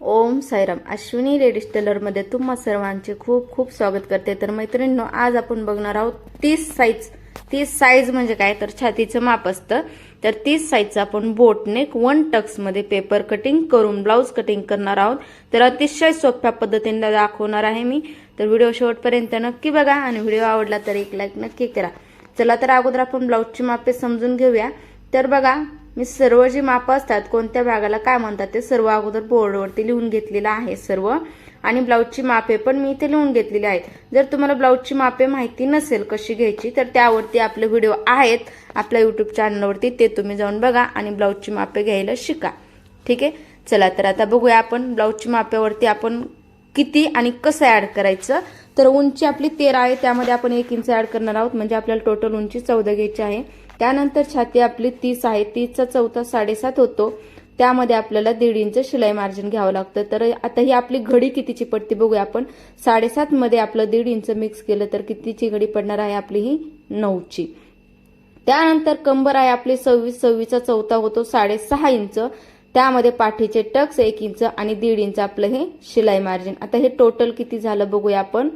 ओम Sairam. Ashwini ladies टेलरमध्ये तुम्हा सर्वांचे खूप खूप स्वागत करते. तर मैत्रिणींनो आज आपण बघणार आहोत तीस साईज तीस साईज म्हणजे काय? तर छातीचं माप असतं. तर तीस साईजचं आपण बोटनेक वन टक्समध्ये पेपर कटिंग करून ब्लाऊज कटिंग करणार आहोत. तर अतिशय सोप्या पद्धतीने दाखवणार आहे मी. तर व्हिडिओ शेवटपर्यंत नक्की बघा आणि व्हिडिओ आवडला तर एक लाईक नक्की करा. चला तर अगोदर आपण ब्लाऊजची मापे समजून घेऊया. तर बघा मी सर्व जी मापं असतात कोणत्या भागाला काय म्हणतात ते सर्व अगोदर बोर्डवरती लिहून घेतलेलं आहे सर्व. आणि ब्लाऊजची मापे पण मी इथे लिहून घेतलेली आहेत. जर तुम्हाला ब्लाऊजची मापे माहिती नसेल कशी घ्यायची तर त्यावरती आपले व्हिडिओ आहेत आपल्या युट्यूब चॅनलवरती ते तुम्ही जाऊन बघा आणि ब्लाऊजची मापे घ्यायला शिका. ठीक आहे? चला तर आता बघूया आपण ब्लाऊजची माप्यावरती आपण किती आणि कसं ॲड करायचं. तर उंची आपली तेरा आहे त्यामध्ये आपण एक इंच ॲड करणार आहोत. म्हणजे आपल्याला टोटल उंची चौदा घ्यायची आहे. त्यानंतर छाती आपली तीस आहे तीसचा चौथा साडेसात होतो. त्यामध्ये आपल्याला दीड इंच शिलाई मार्जिन घ्यावं लागतं. तर आता ही आपली घडी कितीची पडते बघूया आपण. साडेसात मध्ये आपलं दीड इंच मिक्स केलं तर कितीची घडी पडणार आहे आपली ही नऊची. त्यानंतर कंबर आहे आपली सव्वीस सव्वीसचा चौथा होतो साडेसहा इंच. त्यामध्ये पाठीचे टक्स एक इंच आणि दीड इंच आपलं हे शिलाई मार्जिन आता हे टोटल किती झालं बघूया आपण?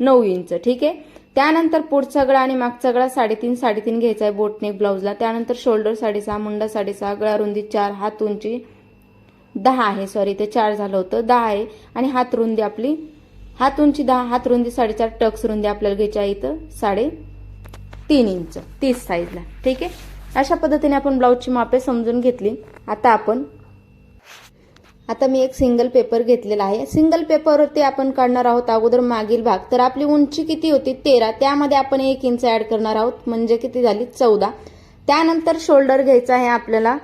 नऊ इंच. ठीक आहे? त्यानंतर पुढचा गळा आणि मागचा गळा साडेतीन साडेतीन घ्यायचा आहे बोटनेक ब्लाऊजला. त्यानंतर शोल्डर साडेसहा मुंडा साडेसहा गळा रुंदी चार हात उंची दहा आहे. सॉरी ते चार झालं होतं. दहा आहे. आणि हात रुंदी आपली हात उंची दहा हात रुंदी साडेचार टक्स रुंदी आपल्याला घ्यायची आहे इथं साडे तीन इंच तीस साईजला ठीक आहे? अशा पद्धतीने आपण ब्लाऊजची मापे समजून घेतली. आता आपण आता मी एक सिंगल पेपर घेतलेला आहे. सिंगल पेपरवरती आपण काढणार आहोत अगोदर मागील भाग. तर आपली उंची किती होती? तेरा. त्यामध्ये आपण एक इंच ऍड करणार आहोत. म्हणजे किती झाली? चौदा. त्यानंतर शोल्डर घ्यायचा आहे आपल्याला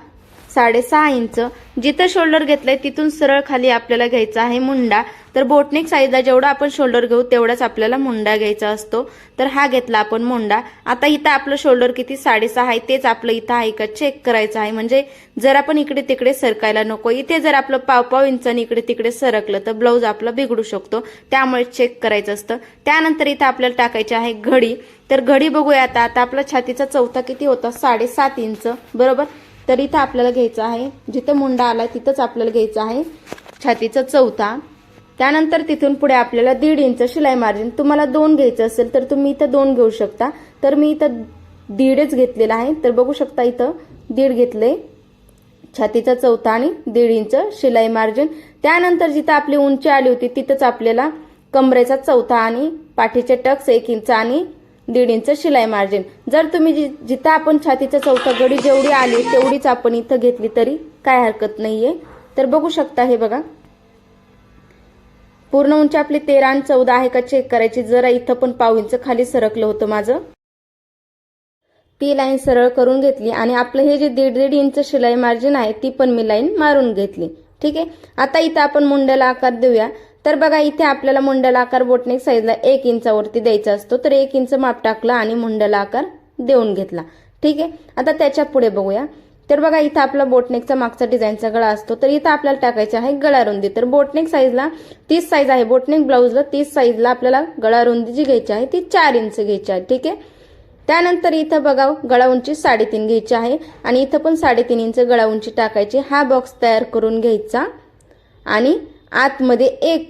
साडेसहा इंच जिथं शोल्डर घेतलंय तिथून सरळ खाली आपल्याला घ्यायचा आहे मुंडा. तर बोटनेक साईजला जेवढा आपण शोल्डर घेऊ तेवढाच आपल्याला मुंडा घ्यायचा असतो. तर हा घेतला आपण मुंडा. आता इथं आपलं शोल्डर किती? साडेसहा आहे. तेच आपलं इथं आहे का? चेक करायचं आहे. म्हणजे जर आपण इकडे तिकडे सरकायला नको इथे जर आपलं पाव पाव इंचाने इकडे तिकडे सरकलं तर ब्लाऊज आपला बिघडू शकतो. त्यामुळे चेक करायचं असतं. त्यानंतर इथं आपल्याला टाकायची आहे घडी. तर घडी बघूया आता. आता आपला छातीचा चौथा किती होता? साडेसात इंच. बरोबर? तर इथं आपल्याला घ्यायचं आहे. जिथं मुंडा आला तिथंच आपल्याला घ्यायचं आहे. छातीचा चौथा. त्यानंतर तिथून पुढे आपल्याला दीड इंच शिलाई मार्जिन तुम्हाला दोन घ्यायचं असेल तर तुम्ही इथं दोन घेऊ शकता. तर मी इथं दीडच घेतलेला आहे. तर बघू शकता इथं दीड घेतले. छातीचा चौथा आणि दीड इंच शिलाई मार्जिन त्यानंतर जिथं आपली उंची आली होती तिथंच आपल्याला कमरेचा चौथा आणि पाठीचे टक्स एक इंच आणि दीड इंच शिलाई मार्जिन जर तुम्ही जि जिथं आपण छातीचा चौथा गडी जेवढी आली तेवढीच आपण इथं घेतली तरी काय हरकत नाहीये. तर बघू शकता हे बघा. पूर्ण उंची आपली तेरा आणि चौदा आहे का चेक करायची? जरा इथं पण पाव इंच खाली सरकलं होतं माझं. ती लाईन सरळ करून घेतली आणि आपलं हे जे दीड दीड इंच शिलाई मार्जिन आहे ती पण मी लाईन मारून घेतली. ठीक आहे? आता इथं आपण मुंड्याला आकार देऊया. तर बघा इथे आपल्याला मुंड्याला आकार बोटनेक साईजला एक इंचावरती द्यायचा असतो. तर एक इंच माप टाकला आणि मुंड्याला आकार देऊन घेतला. ठीक आहे? आता त्याच्या पुढे बघूया. तर बघा इथं आपला बोटनेकचा मागचा डिझाईनचा गळा असतो. तर इथं आपल्याला टाकायचा आहे गळा रुंदी. तर बोटनेक साईजला तीस साईज आहे. बोटनेक ब्लाऊजला तीस साईजला आपल्याला गळा रुंदी जी घ्यायची आहे ती चार इंच घ्यायची आहे. ठीक आहे? त्यानंतर इथं बघा गळा उंची साडेतीन घ्यायची आहे. आणि इथं पण साडेतीन इंच गळा उंची टाकायची. हा बॉक्स तयार करून घ्यायचा. आणि आतमध्ये एक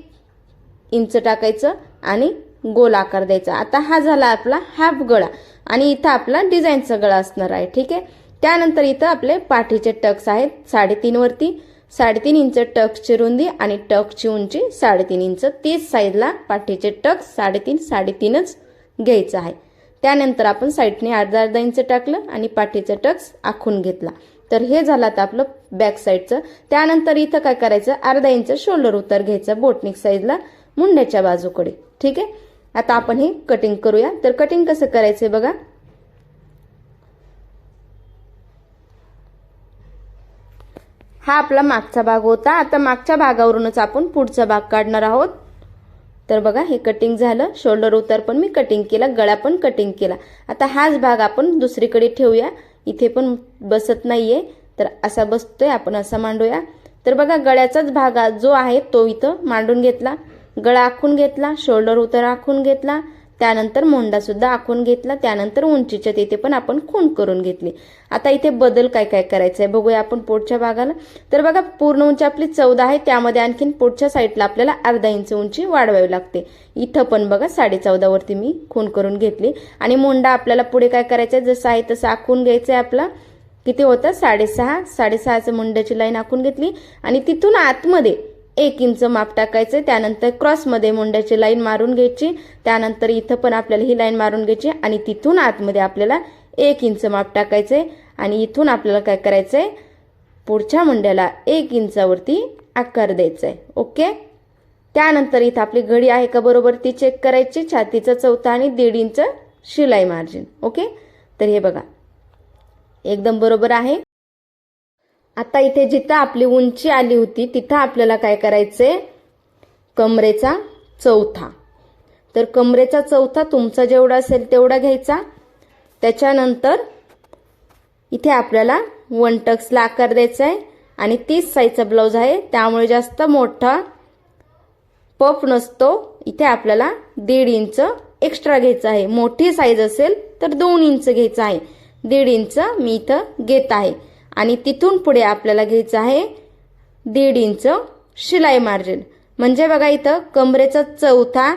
इंच टाकायचं आणि गोल आकार द्यायचा. आता हा झाला आपला हाफ गळा. आणि इथं आपला डिझाईनचा गळा असणार आहे. ठीक आहे? त्यानंतर इथं आपले पाठीचे टक्स आहेत साडेतीन वरती. साडेतीन इंच टक्सची रुंदी आणि टक्सची उंची साडेतीन इंच. तीस साईजला पाठीचे टक्स साडेतीन साडेतीनच घ्यायचं आहे. त्यानंतर आपण साईडने अर्धा अर्धा इंच टाकलं आणि पाठीचा टक्स आखून घेतला. तर हे झालं आता आपलं बॅक साईडचं. त्यानंतर इथं काय करायचं? अर्धा इंच शोल्डर उतर घ्यायचं बोटनिक साईजला मुंड्याच्या बाजूकडे. ठीक आहे? आता आपण हे कटिंग करूया. तर कटिंग कसं करायचं बघा. हा आपला मागचा भाग होता. आता मागच्या भागावरूनच आपण पुढचा भाग काढणार आहोत. तर बघा हे कटिंग झालं. शोल्डर उतार पण मी कटिंग केला. गळा पण कटिंग केला. आता हाच भाग आपण दुसरीकडे ठेवूया. इथे पण बसत नाहीये. तर असा बसतोय. आपण असा मांडूया. तर बघा गळ्याचाच भाग जो आहे तो इथं मांडून घेतला. गळा आखून घेतला. शोल्डर उतार आखून घेतला. त्यानंतर मोंडा सुद्धा आखून घेतला त्यानंतर उंचीच्या तिथे पण आपण खूण करून घेतली. आता इथे बदल काय काय करायचं आहे बघूया आपण पुढच्या भागाला. तर बघा पूर्ण उंची आपली चौदा आहे त्यामध्ये आणखीन पुढच्या साईडला आपल्याला अर्धा इंच उंची वाढवावी लागते. इथं पण बघा साडे चौदावरती मी खून करून घेतली. आणि मोंडा आपल्याला पुढे काय करायचं आहे जसं आहे तसं आखून घ्यायचं आहे आपला. किती होतं? साडेसहा साडेसहाचं मुंड्याची लाईन आखून घेतली. आणि तिथून आतमध्ये एक इंच माप टाकायचं त्यानंतर क्रॉसमध्ये मुंड्याची लाईन मारून घ्यायची त्यानंतर इथं पण आपल्याला ही लाईन मारून घ्यायची आणि तिथून आतमध्ये आपल्याला एक इंच माप टाकायचंय. आणि इथून आपल्याला काय करायचंय? पुढच्या मुंड्याला एक इंचावरती आकार द्यायचा आहे ओके? त्यानंतर इथं आपली घडी आहे का बरोबर ती चेक करायची. छातीचा चौथा आणि दीड इंच शिलाई मार्जिन ओके? तर हे बघा. एकदम बरोबर आहे. आता इथे जिथं आपली उंची आली होती तिथं आपल्याला काय करायचंय? कमरेचा चौथा. तर कमरेचा चौथा तुमचा जेवढा असेल तेवढा घ्यायचा. त्याच्यानंतर इथे आपल्याला वन टक्सला आकार द्यायचा आहे आणि तीस साईजचा ब्लाऊज आहे. त्यामुळे जास्त मोठा पफ नसतो. इथे आपल्याला दीड इंच एक्स्ट्रा घ्यायचं आहे. मोठी साईज असेल तर दोन इंच घ्यायचं आहे. दीड इंच मी इथं घेत आहे. आणि तिथून पुढे आपल्याला घ्यायचं आहे दीड इंच शिलाई मार्जिन. म्हणजे बघा इथं कमरेचा चौथा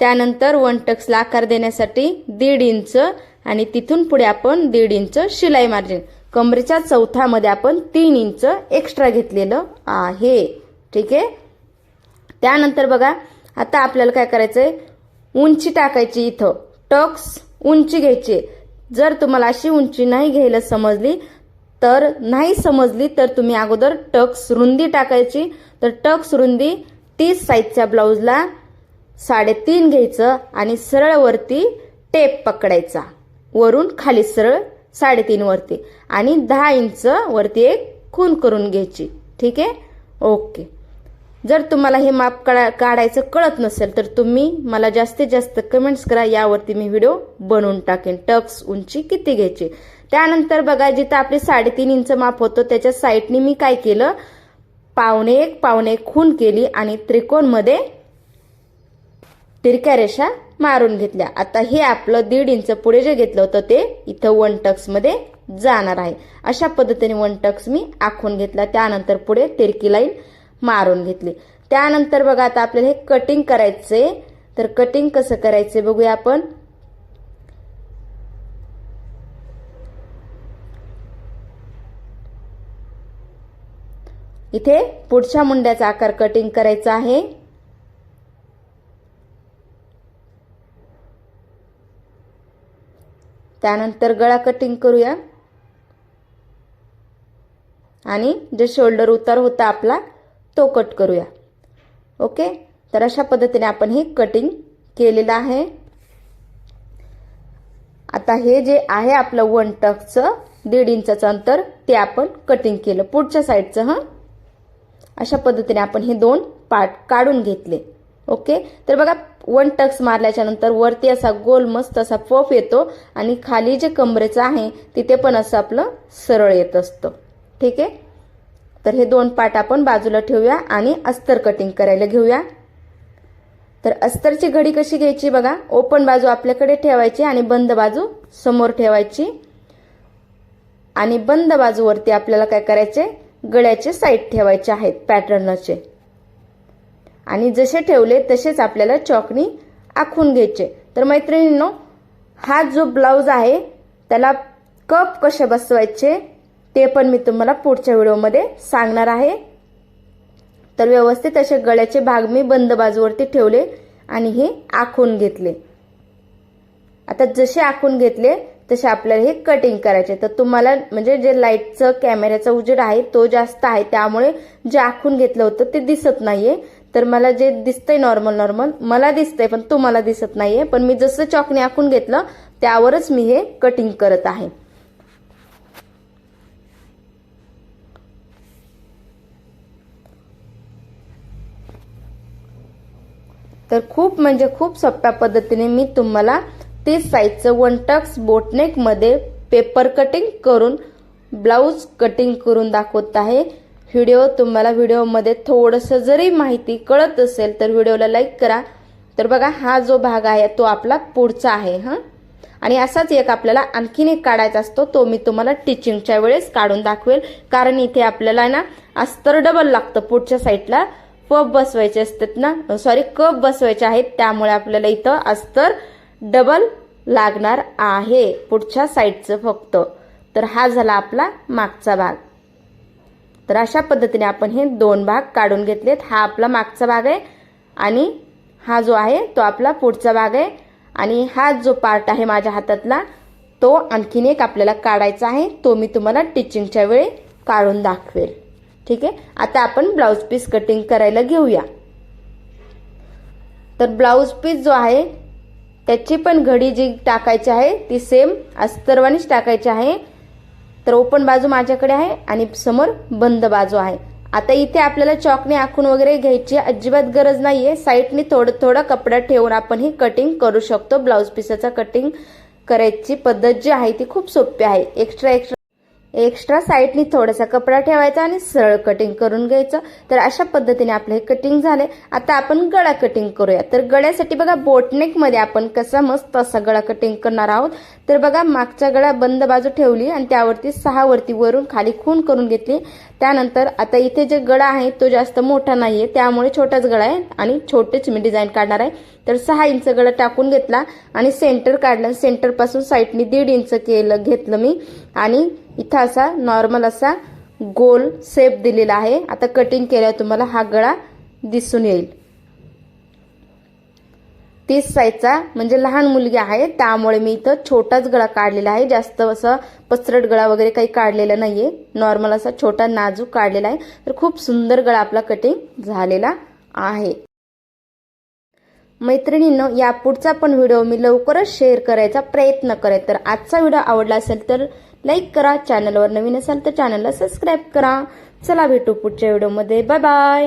त्यानंतर वन टक्सला आकार देण्यासाठी दीड इंच आणि तिथून पुढे आपण दीड इंच शिलाई मार्जिन. कमरेच्या चौथ्यामध्ये आपण तीन इंच एक्स्ट्रा घेतलेलं आहे. ठीक आहे? त्यानंतर बघा आता आपल्याला काय करायचंय? उंची टाकायची इथं. टक्स उंची घ्यायची. जर तुम्हाला अशी उंची नाही घ्यायला समजली तर नाही समजली तर तुम्ही अगोदर टक्स रुंदी टाकायची. तर टक्स रुंदी तीस साईजच्या ब्लाऊजला साडेतीन घ्यायचं आणि सरळवरती टेप पकडायचा. वरून खाली सरळ साडेतीन वरती. आणि दहा इंच वरती एक खून करून घ्यायची. ठीक आहे? ओके. जर तुम्हाला हे माप काढा काढायचं कळत नसेल तर तुम्ही मला जास्तीत जास्त कमेंट्स करा. यावरती मी व्हिडिओ बनवून टाकेन. टक्स उंची किती घ्यायची? त्यानंतर बघा जिथं आपले साडेतीन इंच माप होतं त्याच्या साईडने मी काय केलं? पावणे एक पावणे एक खून केली आणि त्रिकोणमध्ये तिरक्या रेषा मारून घेतल्या. आता हे आपलं दीड इंच पुढे जे घेतलं होतं ते इथं वन टक्समध्ये जाणार आहे. अशा पद्धतीने वन टक्स मी आखून घेतला. त्यानंतर पुढे तिरकी लाईन मारून घेतली. त्यानंतर बघा आता आपल्याला हे कटिंग करायचंय. तर कटिंग कसं करायचंय बघूया आपण. इथे पुढच्या मुंड्याचा आकार कटिंग करायचा आहे. त्यानंतर गळा कटिंग करूया. आणि जे शोल्डर उतार होता आपला तो कट करूया. ओके तर अशा पद्धतीने आपण हे कटिंग केलेलं आहे. आता हे जे आहे आपलं वन टकचं दीड इंचाचं अंतर ते आपण कटिंग केलं. पुढच्या साईडचं हं? अशा पद्धतीने आपण हे दोन पार्ट काढून घेतले. ओके तर बघा वन टक्स मारल्याच्या नंतर वरती असा गोल मस्त असा पफ येतो आणि खाली जे कमरेचं आहे तिथे पण असं आपलं सरळ येत असतं. ठीक आहे? तर हे दोन पाट आपण बाजूला ठेवूया आणि अस्तर कटिंग करायला घेऊया. तर अस्तरची घडी कशी घ्यायची बघा. ओपन बाजू आपल्याकडे ठेवायची आणि बंद बाजू समोर ठेवायची. आणि बंद बाजूवरती आपल्याला काय करायचे? गळ्याचे साईड ठेवायचे आहेत पॅटर्नचे आणि जसे ठेवले तसेच आपल्याला चॉकनी आखून घ्यायचे. तर मैत्रिणींनो हा जो ब्लाऊज आहे त्याला कप कसे बसवायचे? ते पण मी तुम्हाला पुढच्या व्हिडिओमध्ये सांगणार आहे. तर व्यवस्थित असे गळ्याचे भाग मी बंद बाजूवरती ठेवले आणि हे आखून घेतले. आता जसे आखून घेतले तसे आपल्याला हे कटिंग करायचे. तर तुम्हाला म्हणजे जे लाईटचं कॅमेऱ्याचा उजेड आहे तो जास्त आहे. त्यामुळे जे आखून घेतलं होतं ते दिसत नाहीये. तर मला जे दिसतंय नॉर्मल नॉर्मल मला दिसतंय पण तुम्हाला दिसत नाहीये. पण मी जसं चॉकने आखून घेतलं त्यावरच मी हे कटिंग करत आहे. तर खूप म्हणजे खूप सोप्या पद्धतीने मी तुम्हाला तीस साईजचं वन टक्स बोटनेकमध्ये पेपर कटिंग करून ब्लाऊज कटिंग करून दाखवत आहे. व्हिडिओ तुम्हाला व्हिडिओमध्ये थोडंसं जरी माहिती कळत असेल तर व्हिडिओला लाईक करा. तर बघा हा जो भाग आहे तो आपला पुढचा आहे हां? आणि असाच एक आपल्याला आणखीन एक काढायचा असतो तो मी तुम्हाला टिचिंगच्या वेळेस काढून दाखवेल. कारण इथे आपल्याला ना अस्तर डबल लागतं पुढच्या साईडला पप बसवायचे असतात ना? सॉरी कप बसवायचे आहेत. त्यामुळे आपल्याला इथं अस्तर डबल लागणार आहे. पुढच्या साईडचं फक्त. तर हा झाला आपला मागचा भाग. तर अशा पद्धतीने आपण हे दोन भाग काढून घेतलेत. हा आपला मागचा भाग आहे आणि हा जो आहे तो आपला पुढचा भाग आहे. आणि हा जो पार्ट आहे माझ्या हातातला तो आणखीन एक आपल्याला काढायचा आहे. तो मी तुम्हाला टिचिंगच्या वेळी काढून दाखवेल. ठीक आहे? आता आपण ब्लाऊज पीस कटिंग करायला घेऊया. तर ब्लाऊज पीस जो आहे त्याची पण घडी जी टाकायची आहे ती सेम अस्तरवानीच टाकायची आहे. तर ओपन बाजू माझ्याकडे आहे आणि समोर बंद बाजू आहे. आता इथे आपल्याला चॉकने आखून वगैरे घ्यायची अजिबात गरज नाहीये. साईडने थोडं थोडं कपडा ठेवून आपण ही कटिंग करू शकतो. ब्लाऊज पिसाचा कटिंग करायची पद्धत जी आहे ती खूप सोपी आहे. एक्स्ट्रा एक्स्ट्रा एक्स्ट्रा साईडनी थोडासा कपडा ठेवायचा आणि सरळ कटिंग करून घ्यायचं. तर अशा पद्धतीने आपलं हे कटिंग झाले आता आपण गळा कटिंग करूया. तर गळ्यासाठी बघा बोटनेकमध्ये आपण कसा मस्त असा गळा कटिंग करणार आहोत. तर बघा मागच्या गळा बंद बाजू ठेवली आणि त्यावरती सहा वरती वरून खाली खून करून घेतली. त्यानंतर आता इथे जे गळा आहे तो जास्त मोठा नाहीये. त्यामुळे छोटाच गळा आहे आणि छोटेच मी डिझाईन काढणार आहे. तर सहा इंच गळा टाकून घेतला आणि सेंटर काढलं. सेंटरपासून साईडनी दीड इंच केलं घेतलं मी. आणि इथं असा नॉर्मल असा गोल शेप दिलेला आहे. आता कटिंग केल्यावर तुम्हाला हा गळा दिसून येईल. तीस साईजचा म्हणजे लहान मुलगी आहे. त्यामुळे मी इथं छोटाच गळा काढलेला आहे. जास्त असं पसरट गळा वगैरे काही काढलेला नाहीये. नॉर्मल असा छोटा नाजूक काढलेला आहे. तर खूप सुंदर गळा आपला कटिंग झालेला आहे. मैत्रिणींनो या पुढचा पण व्हिडिओ मी लवकरच शेअर करायचा प्रयत्न करेन. तर आजचा व्हिडिओ आवडला असेल तर लाईक करा चॅनलवर नवीन असाल तर चॅनलला सबस्क्राईब करा. चला भेटू पुढच्या व्हिडिओमध्ये. Bye bye.